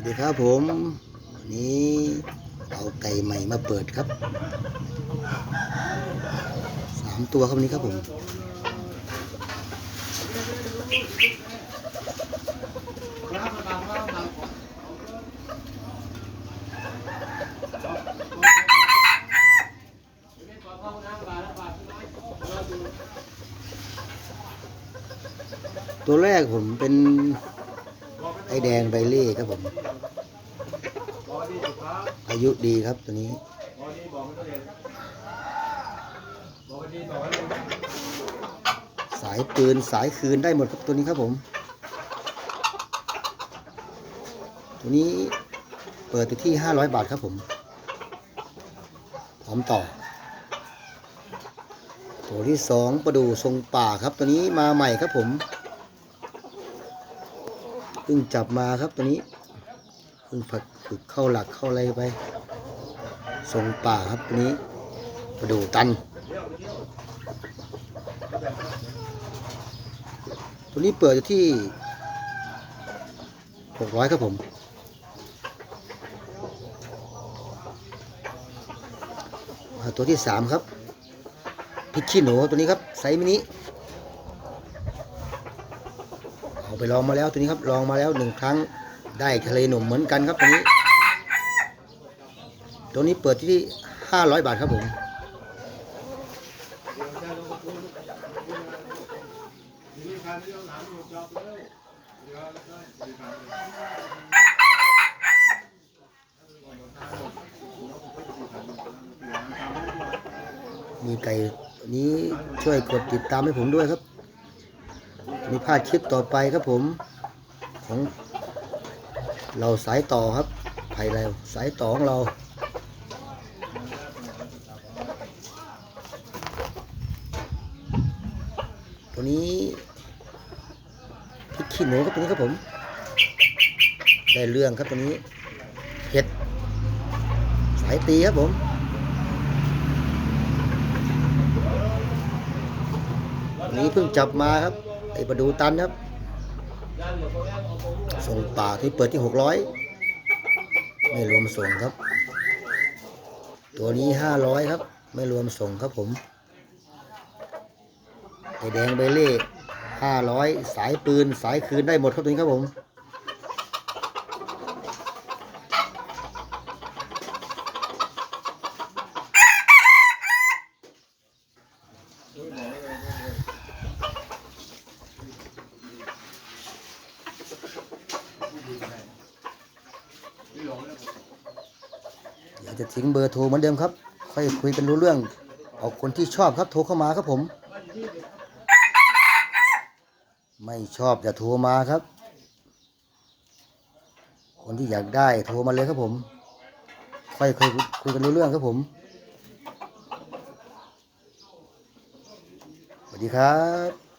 วัสดีครับผมวันนี้เอาไก่ใหม่มาเปิดครับสามตัวครับนี้ครับผมตัวแรกผมเป็น ไอแดงไบเล่ครับผม อายุดีครับตัวนี้สายปืนสายคืนได้หมดครับตัวนี้ครับผม ตัวนี้เปิดอยู่ที่ 500 บาทครับผม พร้อมต่อ ตัวที่สองประดูทรงป่าครับ ตัวนี้มาใหม่ครับผม เพิ่งจับมาครับตัวนี้เพิ่งผักฝึกเข้าหลักเข้าอะไรไปทรงป่าครับตัวนี้ประดูตัน ตัวนี้เปิดอยู่ที่หกร้อยครับผมตัวที่สามครับพริกขี้หนูตัวนี้ครับไซส์มินิเอา ไปลองมาแล้วตัวนี้ครับลองมาแล้วหนึ่งครั้งได้ทะเลหนุ่มเหมือนกันครับตัวนี้ตัวนี้เปิดที่ห้าร้อยบาทครับผมมีไก่นี้ช่วยกดติดตามให้ผมด้วยครับ มีพลาดคลิปต่อไปครับผม ของเราสายต่อครับไผ่แล้วสายต่อของเราตัวนี้พริกขี้หนูครับตัวนี้ครับผม ได้เรื่องครับตัวนี้เห็ดสายตีครับผมนี้เพิ่งจับมาครับ ไอ้ประดูตันครับ ส่งป่าที่เปิดที่หกร้อยไม่รวมส่งครับ ตัวนี้ห้าร้อยครับ ไม่รวมส่งครับผมไอ้แดงใบเล่ห้าร้อยสายปืนสายคืนได้หมดครับตัวนี้ครับผม อยากจะทิ้งเบอร์โทรเหมือนเดิมครับ ค่อยคุยกันรู้เรื่อง เอาคนที่ชอบครับโทรเข้ามาครับผม ไม่ชอบอย่าโทรมาครับ คนที่อยากได้โทรมาเลยครับผม ค่อยคุยคุยกันรู้เรื่องครับผมสวัสดีครับ